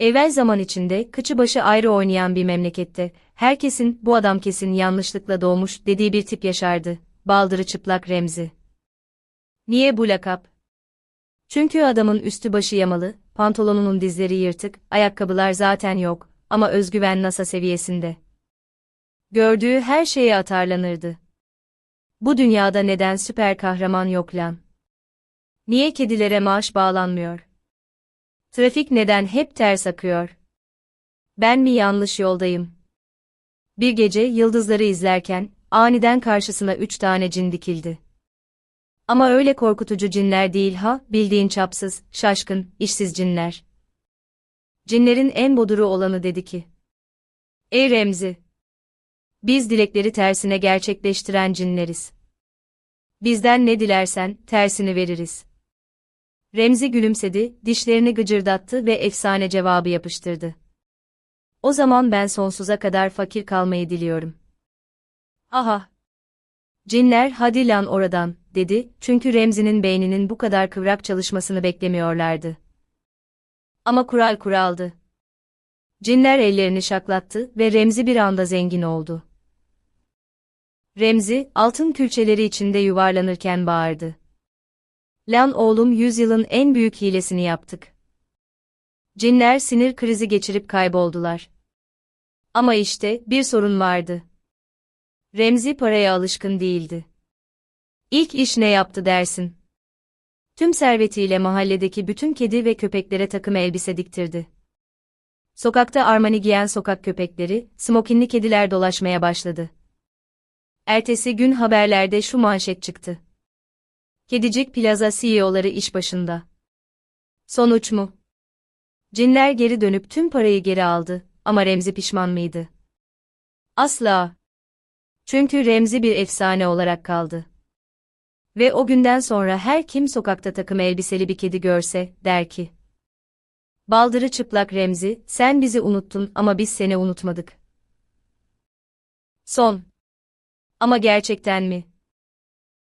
Evvel zaman içinde kıçı başı ayrı oynayan bir memlekette, herkesin bu adam kesin yanlışlıkla doğmuş dediği bir tip yaşardı, baldırı çıplak Remzi. Niye bu lakap? Çünkü adamın üstü başı yamalı, pantolonunun dizleri yırtık, ayakkabılar zaten yok ama özgüven NASA seviyesinde. Gördüğü her şeye atarlanırdı. Bu dünyada neden süper kahraman yok lan? Niye kedilere maaş bağlanmıyor? Trafik neden hep ters akıyor? Ben mi yanlış yoldayım? Bir gece yıldızları izlerken aniden karşısına üç tane cin dikildi. Ama öyle korkutucu cinler değil ha, bildiğin çapsız, şaşkın, işsiz cinler. Cinlerin en boduru olanı dedi ki. Ey Remzi! Biz dilekleri tersine gerçekleştiren cinleriz. Bizden ne dilersen, tersini veririz. Remzi gülümsedi, dişlerini gıcırdattı ve efsane cevabı yapıştırdı. O zaman ben sonsuza kadar fakir kalmayı diliyorum. Aha! Cinler hadi lan oradan, dedi, çünkü Remzi'nin beyninin bu kadar kıvrak çalışmasını beklemiyorlardı. Ama kural kuraldı. Cinler ellerini şaklattı ve Remzi bir anda zengin oldu. Remzi, altın külçeleri içinde yuvarlanırken bağırdı. Lan oğlum yüzyılın en büyük hilesini yaptık. Cinler sinir krizi geçirip kayboldular. Ama işte bir sorun vardı. Remzi paraya alışkın değildi. İlk iş ne yaptı dersin? Tüm servetiyle mahalledeki bütün kedi ve köpeklere takım elbise diktirdi. Sokakta Armani giyen sokak köpekleri, smokinli kediler dolaşmaya başladı. Ertesi gün haberlerde şu manşet çıktı. Kedicik Plaza CEO'ları iş başında. Sonuç mu? Cinler geri dönüp tüm parayı geri aldı ama Remzi pişman mıydı? Asla. Çünkü Remzi bir efsane olarak kaldı. Ve o günden sonra her kim sokakta takım elbiseli bir kedi görse, der ki. Baldırı çıplak Remzi, sen bizi unuttun ama biz seni unutmadık. Son. Ama gerçekten mi?